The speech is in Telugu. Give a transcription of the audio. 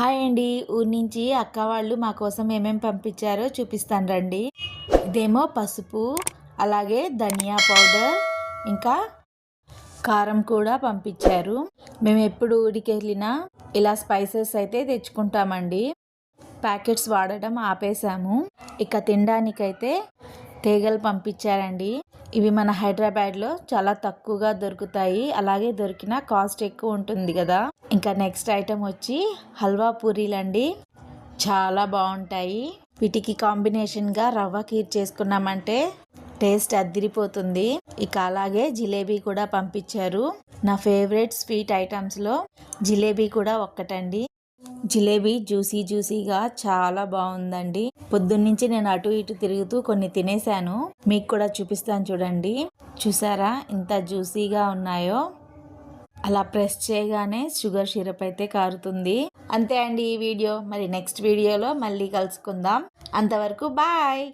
హాయ్ అండి. ఊరి నుంచి అక్క వాళ్ళు మా కోసం ఏమేమి పంపించారో చూపిస్తాను రండి. ఇదేమో పసుపు అలాగే ధనియా పౌడర్ ఇంకా కారం కూడా పంపించారు. మేము ఎప్పుడు ఊరికి వెళ్ళినా ఇలా స్పైసెస్ అయితే తెచ్చుకుంటామండి. ప్యాకెట్స్ వాడడం ఆపేసాము. ఇక తినడానికైతే తీగలు పంపించారండి. ఇవి మన హైదరాబాద్లో చాలా తక్కువగా దొరుకుతాయి. అలాగే దొరికిన కాస్ట్ ఎక్కువ ఉంటుంది కదా. ఇంకా నెక్స్ట్ ఐటెం వచ్చి హల్వా పూరీలండి. చాలా బాగుంటాయి. వీటికి కాంబినేషన్గా రవ్వ కీర్ చేసుకున్నామంటే టేస్ట్ అద్దిరిపోతుంది ఇక అలాగే జిలేబీ కూడా పంపించారు. నా ఫేవరెట్ స్వీట్ ఐటమ్స్లో జిలేబీ కూడా ఒక్కటండి. జిలేబీ జ్యూసీ జ్యూసీగా చాలా బాగుందండి. పొద్దున్నుంచి నేను అటు ఇటు తిరుగుతూ కొన్ని తినేసాను మీకు కూడా చూపిస్తాను చూడండి. చూసారా ఇంత జ్యూసీగా ఉన్నాయో? అలా ప్రెస్ చేయగానే షుగర్ సిరప్ అయితే కారుతుంది. అంతే అండి ఈ వీడియో. మరి నెక్స్ట్ వీడియోలో మళ్ళీ కలుసుకుందాం. అంతవరకు బాయ్!